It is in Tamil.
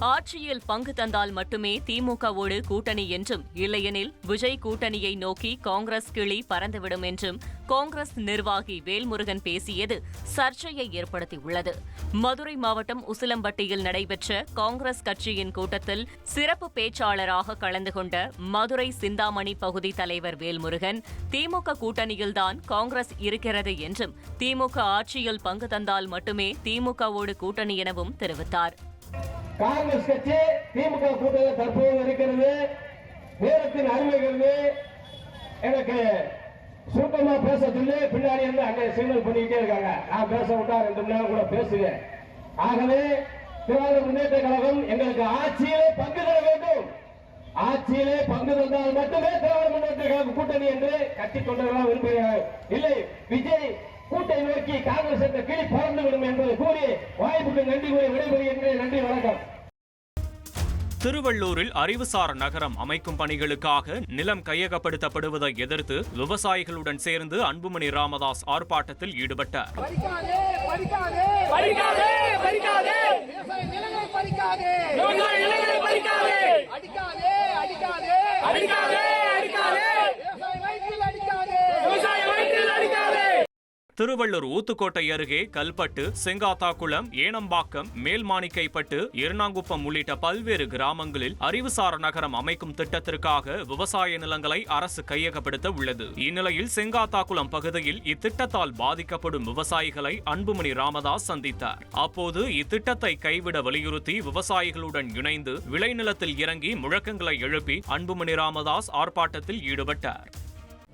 ஆட்சியில் பங்கு தந்தால் மட்டுமே திமுகவோடு கூட்டணி என்றும் இல்லையெனில் விஜய் கூட்டணியை நோக்கி காங்கிரஸ் கிளி பறந்துவிடும் என்றும் காங்கிரஸ் நிர்வாகி வேல்முருகன் பேசியது சர்ச்சையை ஏற்படுத்தியுள்ளது. மதுரை மாவட்டம் உசிலம்பட்டியில் நடைபெற்ற காங்கிரஸ் கட்சியின் கூட்டத்தில் சிறப்பு பேச்சாளராக கலந்து கொண்ட மதுரை சிந்தாமணி பகுதி தலைவர் வேல்முருகன் திமுக கூட்டணியில்தான் காங்கிரஸ் இருக்கிறது என்றும் திமுக ஆட்சியில் பங்கு தந்தால் மட்டுமே திமுகவோடு கூட்டணி எனவும் தெரிவித்தார். காங்கிரஸ் கட்சி திமுக கூட்டத்தில் தற்போது இருக்கிறது. நேரத்தின் அருமைகிறது எனக்கு சுருக்கமா பேச சொல்லி பின்னாடி இருந்து அங்கே சிக்னல் பண்ணிக்கிட்டே இருக்காங்க. நான் பேச விட்டா ரெண்டு மணி நேரம் கூட பேசுவேன். ஆகவே திராவிட முன்னேற்ற கழகம் எங்களுக்கு ஆட்சியிலே பங்கு தர வேண்டும். ஆட்சியிலே பங்கு தந்தால் மட்டுமே திராவிட முன்னேற்ற கழக கூட்டணி என்று கட்சி தொண்டர்களாக விரும்புகிறார்கள். இல்லை விஜய் கூட்டை நோக்கி காங்கிரஸ் என்ற கிளி பறந்து விடும் என்று வாய்ப்புக்கு நன்றி கூறி விடைபெறுகின்றேன் நன்றி வணக்கம். திருவள்ளூரில் அறிவுசார் நகரம் அமைக்கும் பணிகளுக்காக நிலம் கையகப்படுத்தப்படுவதை எதிர்த்து விவசாயிகளுடன் சேர்ந்து அன்புமணி ராமதாஸ் ஆர்ப்பாட்டத்தில் ஈடுபட்டார் பறிக்காதே பறிக்காதே பறிக்காதே. திருவள்ளூர் ஊத்துக்கோட்டை அருகே கல்பட்டு செங்காத்தாக்குளம் ஏனம்பாக்கம் மேல்மாணிக்கைப்பட்டு எர்ணாங்குப்பம் உள்ளிட்ட பல்வேறு கிராமங்களில் அறிவுசார நகரம் அமைக்கும் திட்டத்திற்காக விவசாய நிலங்களை அரசு கையகப்படுத்த உள்ளது. இந்நிலையில் செங்காத்தாக்குளம் பகுதியில் இத்திட்டத்தால் பாதிக்கப்படும் விவசாயிகளை அன்புமணி ராமதாஸ் சந்தித்தார். அப்போது இத்திட்டத்தை கைவிட வலியுறுத்தி விவசாயிகளுடன் இணைந்து விளைநிலத்தில் இறங்கி முழக்கங்களை எழுப்பி அன்புமணி ராமதாஸ் ஆர்ப்பாட்டத்தில் ஈடுபட்டார்.